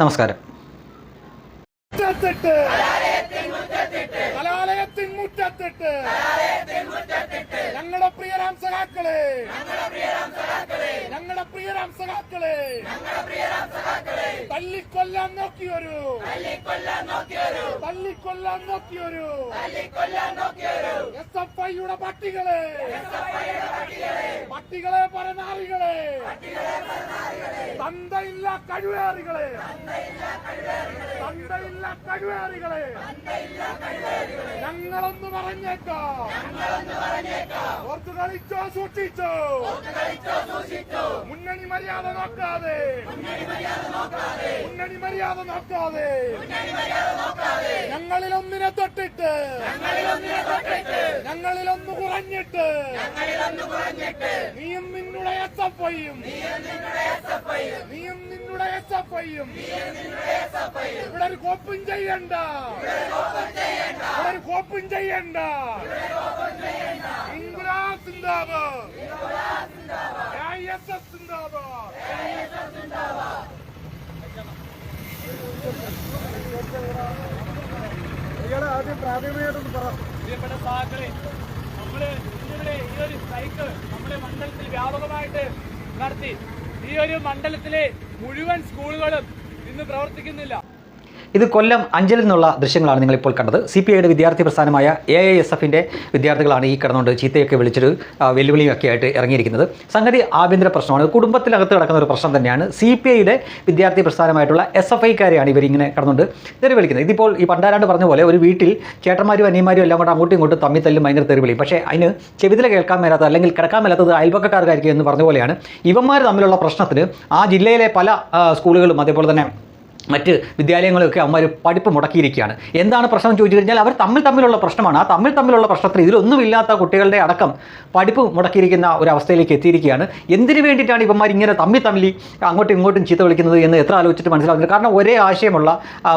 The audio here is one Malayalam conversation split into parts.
നമസ്കാരം. ഞങ്ങളുടെ പ്രിയരാം സഖാക്കളെ ഞങ്ങളുടെ പ്രിയരാം സഖാക്കളെ തല്ലിക്കൊല്ലാൻ നോക്കിയൊരു. തല്ലിക്കൊല്ലാൻ നോക്കിയൊരു. എസ് എഫ് ഐയുടെ പട്ടികളെ. പട്ടികളെ പരനാറികളെ. തന്തയില്ല കഴിവേറികളെ. തന്തയില്ല കഴിവേറികളെ. ഞങ്ങളൊന്ന് പറഞ്ഞേക്കാം. കളിച്ചോ സൂക്ഷിച്ചോ? മുന്നണി മര്യാദ നോക്കാതെ. മുന്നണി മര്യാദ നോക്കാതെ. ഞങ്ങളിൽ ഒന്നിനെ തൊട്ടിട്ട്. ഞങ്ങളിൽ ഒന്ന് കുറഞ്ഞിട്ട്. നീയും നിന്നുടെ എസ് എഫ് നീയും നിന്നുടെ എസ് ഇവിടെ ഒരു കോപ്പും ചെയ്യണ്ട. ഇവിടെ ഒരു കോപ്പും ചെയ്യണ്ട ഇൻകുലാബ് സിന്ദാബാദ് എസ് പ്രാഥമികമായിട്ടൊന്ന് പറ പ്രിയപ്പെട്ട സഹാക്കളെ നമ്മൾ ഇന്നിവിടെ ഈ ഒരു സ്ട്രൈക്ക് നമ്മുടെ മണ്ഡലത്തിൽ വ്യാപകമായിട്ട് നടത്തി. ഈ ഒരു മണ്ഡലത്തിലെ മുഴുവൻ സ്കൂളുകളും ഇന്ന് പ്രവർത്തിക്കുന്നില്ല. ഇത് കൊല്ലം അഞ്ചലിൽ നിന്നുള്ള ദൃശ്യങ്ങളാണ് നിങ്ങളിപ്പോൾ കണ്ടത്. സി പി ഐയുടെ വിദ്യാർത്ഥി പ്രസ്ഥാനമായ എ ഐ എസ് എഫിന്റെ വിദ്യാർത്ഥികളാണ് ഈ കിടന്നുകൊണ്ട് ചീത്തയൊക്കെ വിളിച്ചൊരു വെല്ലുവിളിയൊക്കെ ആയിട്ട് ഇറങ്ങിയിരിക്കുന്നത്. സംഗതി ആഭ്യന്തര പ്രശ്നമാണ്. കുടുംബത്തിനകത്ത് കിടക്കുന്ന ഒരു പ്രശ്നം തന്നെയാണ്. സി പി ഐയുടെ വിദ്യാർത്ഥി പ്രസ്ഥാനമായിട്ടുള്ള എസ് എഫ് ഐക്കാരെയാണ് ഇവരിങ്ങനെ കിടന്നുകൊണ്ട് തെറി വിളിക്കുന്നത് ഇതിപ്പോൾ ഈ പണ്ടാരാണ്ട് പറഞ്ഞ പോലെ ഒരു വീട്ടിൽ ചേട്ടന്മാരും അനിയന്മാരും എല്ലാം കൂടെ അങ്ങോട്ടും ഇങ്ങോട്ടും തമ്മിൽ തല്ലും ഭയങ്കര തെറി വിളിയും പക്ഷേ അതിന് ചെവിതിൽ കേൾക്കാൻ മേലാത്ത അല്ലെങ്കിൽ കിടക്കാൻ മേലാത്തത് അയൽപക്കക്കാർക്കായിരിക്കും എന്ന് പറഞ്ഞ പോലെയാണ്. ഇവന്മാർ തമ്മിലുള്ള പ്രശ്നത്തിന് ആ ജില്ലയിലെ പല സ്കൂളുകളും അതേപോലെ തന്നെ മറ്റ് വിദ്യാലയങ്ങളൊക്കെ അവന്മാർ പഠിപ്പ് മുടക്കിയിരിക്കുകയാണ്. എന്താണ് പ്രശ്നം ചോദിച്ചു കഴിഞ്ഞാൽ അവർ തമ്മിൽ തമ്മിലുള്ള പ്രശ്നമാണ്. ആ തമ്മിൽ തമ്മിലുള്ള പ്രശ്നത്തിൽ ഇതിലൊന്നുമില്ലാത്ത കുട്ടികളുടെ അടക്കം പഠിപ്പ് മുടക്കിയിരിക്കുന്ന ഒരു അവസ്ഥയിലേക്ക് എത്തിയിരിക്കുകയാണ്. എന്തിനു വേണ്ടിയിട്ടാണ് ഇവന്മാർ ഇങ്ങനെ തമ്മിൽ തമ്മിൽ അങ്ങോട്ടും ഇങ്ങോട്ടും ചീത്ത വിളിക്കുന്നത് എന്ന് എത്ര ആലോചിച്ചിട്ട് മനസ്സിലാവുന്നില്ല. കാരണം ഒരേ ആശയമുള്ള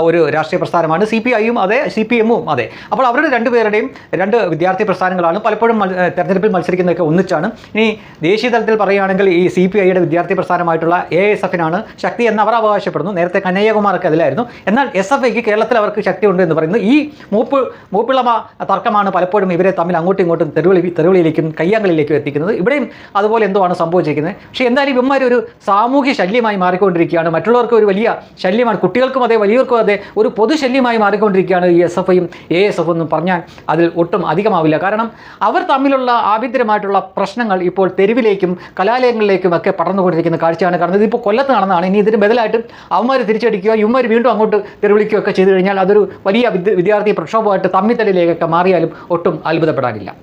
ഒരു രാഷ്ട്രീയ പ്രസ്ഥാനമാണ് സി പി ഐയും അതെ സി പി എമ്മും അതെ. അപ്പോൾ അവരുടെ രണ്ടുപേരുടെയും രണ്ട് വിദ്യാർത്ഥി പ്രസ്ഥാനങ്ങളാണ് പലപ്പോഴും തെരഞ്ഞെടുപ്പിൽ മത്സരിക്കുന്നതൊക്കെ ഒന്നിച്ചാണ്. ഇനി ദേശീയ തലത്തിൽ പറയുകയാണെങ്കിൽ ഈ സി പി ഐയുടെ വിദ്യാർത്ഥി പ്രസ്ഥാനമായിട്ടുള്ള എ എസ് എഫിനാണ് ശക്തി എന്ന് അവർ അവകാശപ്പെടുന്നു. നേരത്തെ കനയ്യകുമാറൊക്കെ അതിലായിരുന്നു. എന്നാൽ എസ് എഫ് ഐക്ക് കേരളത്തിൽ അവർക്ക് ശക്തി ഉണ്ട് എന്ന് പറയുന്നു ഈ മൂപ്പ് മൂപ്പിളമ തർക്കമാണ് പലപ്പോഴും ഇവരെ തമ്മിൽ അങ്ങോട്ടും ഇങ്ങോട്ടും തെരുവിളി തെരുവിളിയിലേക്കും കയ്യാങ്കളിലേക്കും എത്തിക്കുന്നത്. ഇവിടെയും അതുപോലെ എന്തോ ആണ് സംഭവിച്ചിരിക്കുന്നത്? പക്ഷേ എന്തായാലും ഇവന്മാർ ഒരു സാമൂഹ്യ ശല്യമായി മാറിക്കൊണ്ടിരിക്കുകയാണ്. മറ്റുള്ളവർക്ക് ഒരു വലിയ ശല്യമാണ്. കുട്ടികൾക്കും അതെ വലിയവർക്കും അതെ ഒരു പൊതു ശല്യമായി മാറിക്കൊണ്ടിരിക്കുകയാണ് ഈ എസ് എഫ് ഐയും എ എസ് എഫ് എന്നും പറഞ്ഞാൽ അതിൽ ഒട്ടും അധികമാവില്ല. കാരണം അവർ തമ്മിലുള്ള ആഭ്യന്തരമായിട്ടുള്ള പ്രശ്നങ്ങൾ ഇപ്പോൾ തെരുവിലേക്കും കലാലയങ്ങളിലേക്കും ഒക്കെ പടർന്നുകൊണ്ടിരിക്കുന്ന കാഴ്ചയാണ് കാണുന്നത്. ഇതിപ്പോൾ കൊല്ലത്ത് നടന്നതാണ്. ഇനി ഇതിന് ബദലായിട്ട് അവന്മാർ തിരിച്ചടിക്കുക ഇവന്മാർ വീണ്ടും അങ്ങോട്ട് തെരുവിളിക്കുകയൊക്കെ ചെയ്തു കഴിഞ്ഞാൽ അതൊരു വലിയ വിദ്യ- വിദ്യാർത്ഥി പ്രക്ഷോഭമായിട്ട് തമ്മിത്തലിലേക്കൊക്കെ മാറിയാലും ഒട്ടും അത്ഭുതപ്പെടാനില്ല.